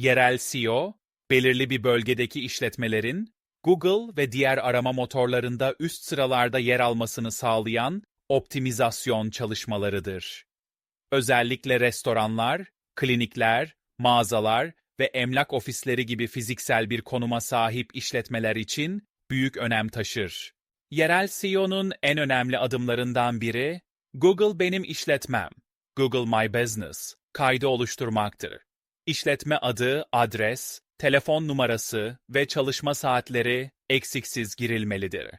Yerel SEO, belirli bir bölgedeki işletmelerin Google ve diğer arama motorlarında üst sıralarda yer almasını sağlayan optimizasyon çalışmalarıdır. Özellikle restoranlar, klinikler, mağazalar ve emlak ofisleri gibi fiziksel bir konuma sahip işletmeler için büyük önem taşır. Yerel SEO'nun en önemli adımlarından biri, Google benim işletmem, Google My Business, kaydı oluşturmaktır. İşletme adı, adres, telefon numarası ve çalışma saatleri eksiksiz girilmelidir.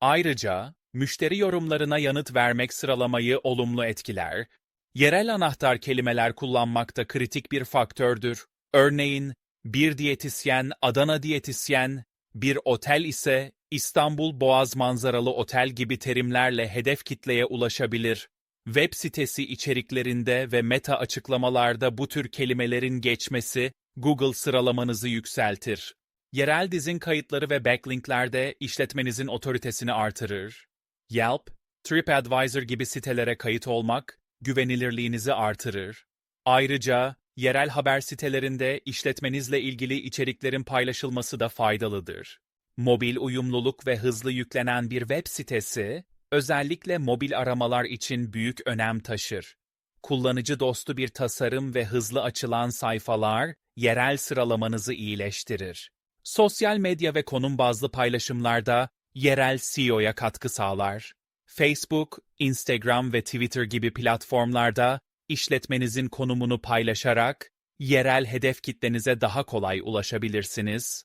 Ayrıca, müşteri yorumlarına yanıt vermek sıralamayı olumlu etkiler, yerel anahtar kelimeler kullanmak da kritik bir faktördür. Örneğin, bir diyetisyen Adana diyetisyen, bir otel ise İstanbul Boğaz manzaralı otel gibi terimlerle hedef kitleye ulaşabilir. Web sitesi içeriklerinde ve meta açıklamalarda bu tür kelimelerin geçmesi Google sıralamanızı yükseltir. Yerel dizin kayıtları ve backlinklerde işletmenizin otoritesini artırır. Yelp, TripAdvisor gibi sitelere kayıt olmak güvenilirliğinizi artırır. Ayrıca yerel haber sitelerinde işletmenizle ilgili içeriklerin paylaşılması da faydalıdır. Mobil uyumluluk ve hızlı yüklenen bir web sitesi, özellikle mobil aramalar için büyük önem taşır. Kullanıcı dostu bir tasarım ve hızlı açılan sayfalar, yerel sıralamanızı iyileştirir. Sosyal medya ve konum bazlı paylaşımlarda yerel SEO'ya katkı sağlar. Facebook, Instagram ve Twitter gibi platformlarda işletmenizin konumunu paylaşarak yerel hedef kitlenize daha kolay ulaşabilirsiniz.